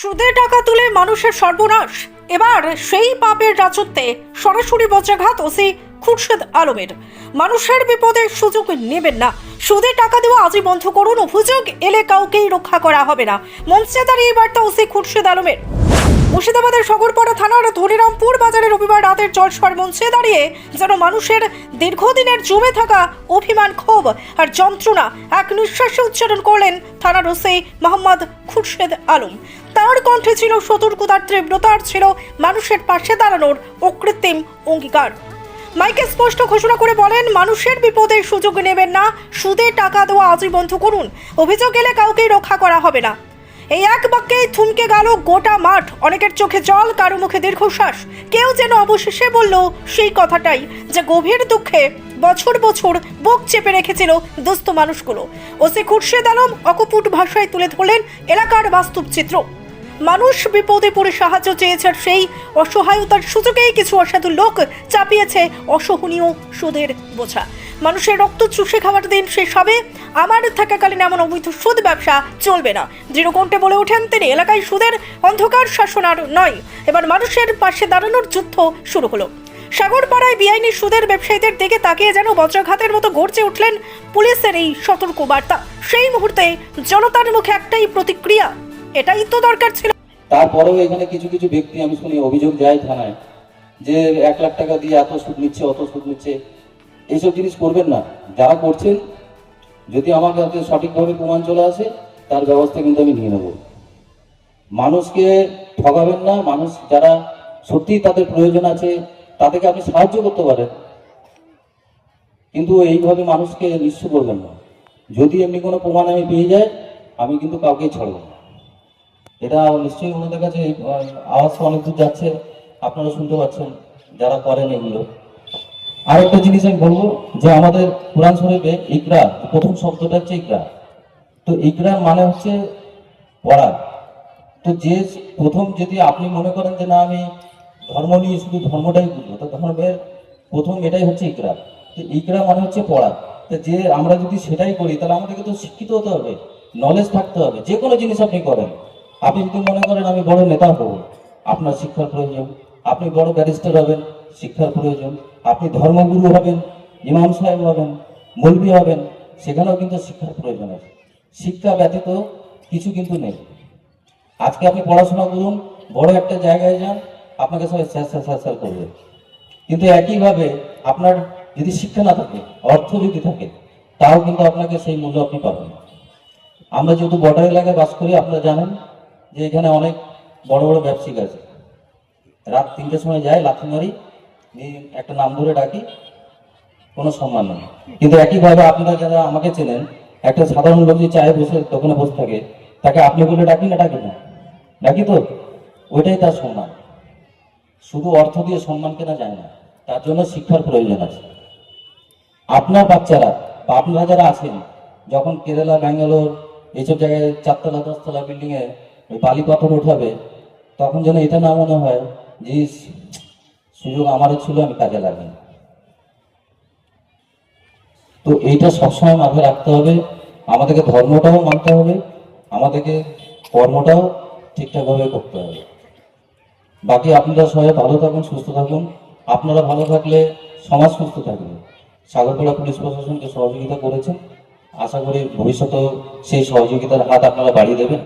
সুদে টাকা তুলে মানুষের সর্বনাশ। এবার সেই পাপের রাজত্বে সরাসরি বজ্রাঘাত ওসি খুরশেদ আলমের। মানুষের বিপদে সুযোগ নেবেন না। সুদে টাকা দেওয়া আজই বন্ধ করুন। অভিযোগ এলে কাউকেই রক্ষা করা হবে না। মঞ্চে দাঁড়িয়ে বার্তা ওসি খুরশেদ আলমের। মুর্শিদাবাদের সগরপাড়া থানার ধনিরামপুর বাজারে রবিবার রাতের জলসর মঞ্চে দাঁড়িয়ে যেন মানুষের দীর্ঘদিনের জমে থাকা অভিমান ক্ষোভ আর যন্ত্রণা এক নিঃশ্বাসে উচ্চারণ করলেন থানার ওসি মোহাম্মদ খুরশেদ আলম। তার কণ্ঠে ছিল সতর্কতার তীব্রতার ছিল মানুষের পাশে দাঁড়ানোর অকৃত্রিম অঙ্গীকার। মাইকে স্পষ্ট ঘোষণা করে বলেন, মানুষের বিপদে সুযোগ নেবেন না, সুদে টাকা দেওয়া আজই বন্ধ করুন অভিযোগ এলে কাউকেই রক্ষা করা হবে না। এই এক বাক্যেই থমকে গেল গোটা মাঠ। অনেকের চোখে জল, কারও মুখে দীর্ঘশ্বাস। কেউ যেন অবশেষে বলল, সেই কথাটাই যে গভীর দুঃখে বছর বছর বুক চেপে রেখেছিল দুস্থ মানুষগুলো। ওসি খুরশেদ আলম অকপুট ভাষায় তুলে ধরলেন, এলাকার বাস্তব চিত্র মানুষ বিপদে পড়ে সাহায্য চেয়েছে সেই অসহায়তার সুযোগেই কিছু অসাধু লোক চাপিয়েছে অসহনীয় সুদের বোঝা। মানুষের রক্ত চুষে খাওয়ার দিন শেষ হবে। আমার থাকাকালীন এমন অবৈধ সুদ ব্যবসা চলবে না। দৃঢ়কণ্ঠে বলে ওঠেন তিনি, এলাকায় সুদের অন্ধকার শাসন আর নয়। এবার মানুষের পাশে দাঁড়ানোর যুদ্ধ শুরু হলো। সাগরপাড়ায় বেআইনি সুদের ব্যবসায়ীদের দিকে তাকিয়ে যেন বজ্রাঘাতের মতো গর্জে উঠলেন পুলিশের এই সতর্ক বার্তা সেই মুহূর্তে জনতার মুখে একটাই প্রতিক্রিয়া, এটাই তো দরকার ছিল। তারপরেও এখানে কিছু কিছু ব্যক্তি, আমি শুনি, অভিযোগ যায় থানায় যে এক লাখ টাকা দিয়ে এত সুদ নিচ্ছে, অত সুদ নিচ্ছে। এইসব জিনিস করবেন না। যারা করছেন, যদি আমার কাছে সঠিকভাবে প্রমাণ চলে আসে, তার ব্যবস্থা কিন্তু আমি নিয়ে নেব। মানুষকে ঠকাবেন না, মানুষ যারা সত্যি তাদের প্রয়োজন আছে, তাদেরকে আপনি সাহায্য করতে পারেন। কিন্তু এইভাবে মানুষকে নিঃস্ব করবেন না। যদি এমনি কোনো প্রমাণ আমি পেয়ে যাই, আমি কিন্তু কাউকে ছাড়ব না। এটা নিশ্চয়ই ওনাদের কাছে আওয়াজ অনেক দূর যাচ্ছে, আপনারা শুনতে পাচ্ছেন যারা করেন এগুলো। আর একটা জিনিস আমি বলব যে আমাদের কোরআন শরীফে ইকরা, প্রথম শব্দটা হচ্ছে ইকরা। তো ইকরা মানে হচ্ছে পড়া। তো যে প্রথম যদি আপনি মনে করেন যে না, আমি ধর্ম নিয়ে শুধু ধর্মটাই বুঝব, তো ধর্মের প্রথম এটাই হচ্ছে ইকরা। তো ইকরা মানে হচ্ছে পড়া। তো যে আমরা যদি সেটাই করি, তাহলে আমাদেরকে তো শিক্ষিত হতে হবে নলেজ থাকতে হবে, যে কোনো জিনিস আপনি করেন। আপনি যদি মনে করেন আমি বড় নেতা হব, আপনার শিক্ষার প্রয়োজন। আপনি বড় ব্যারিস্টার হবেন, শিক্ষার প্রয়োজন। আপনি ধর্মগুরু হবেন, ইমাম সাহেব হবেন, মৌলবি হবেন, সেখানেও কিন্তু শিক্ষার প্রয়োজন আছে। শিক্ষা ব্যতীত কিছু কিন্তু নেই। আজকে আপনি পড়াশোনা করুন, বড় একটা জায়গায় যান, আপনাকে সবাই স্যার স্যার স্যার স্যার করবে। কিন্তু একইভাবে আপনার যদি শিক্ষা না থাকে অর্থ যদি থাকে, তাও কিন্তু আপনাকে সেই মূল্য আপনি পাবেন। আমরা যেহেতু বর্ডার এলাকায় বাস করি, আপনারা জানেন যে এখানে অনেক বড় বড় ব্যবসায়িক আছে। রাত তিনটের সময় যায়, লাথি মারি একটা নাম ধরে ডাকি, কোনো সম্মান নেই। কিন্তু একইভাবে আপনারা যারা আমাকে চেনেন, একটা সাধারণ লোক যে চায়ে বসে দোকানে বসে থাকে, তাকে আপনি বলে ডাকি না ডাকি না। ডাকি তো? ওইটাই তার সম্মান। শুধু অর্থ দিয়ে সম্মান কেনা যায় না, তার জন্য শিক্ষার প্রয়োজন আছে। আপনার বাচ্চারা বা আপনারা যারা আছেন, যখন কেরালা, ব্যাঙ্গালোর, এইসব জায়গায় চারতলা, দশতলা বিল্ডিং এ ওই বালি পাথর উঠাবে তখন যেন এটা না মনে হয় যে সুযোগ আমারও ছিল, আমি কাজে লাগাই তো এইটা সবসময় মাথায় রাখতে হবে, আমাদেরকে ধর্মটাও মানতে হবে, আমাদেরকে কর্মটাও ঠিকঠাকভাবে করতে হবে। বাকি আপনারা সবাই ভালো থাকুন, সুস্থ থাকুন। আপনারা ভালো থাকলে সমাজ সুস্থ থাকবে। সাগরপাড়া পুলিশ প্রশাসনকে সহযোগিতা করেছেন। আশা করি ভবিষ্যতেও সেই সহযোগিতার হাত আপনারা বাড়িয়ে দেবেন।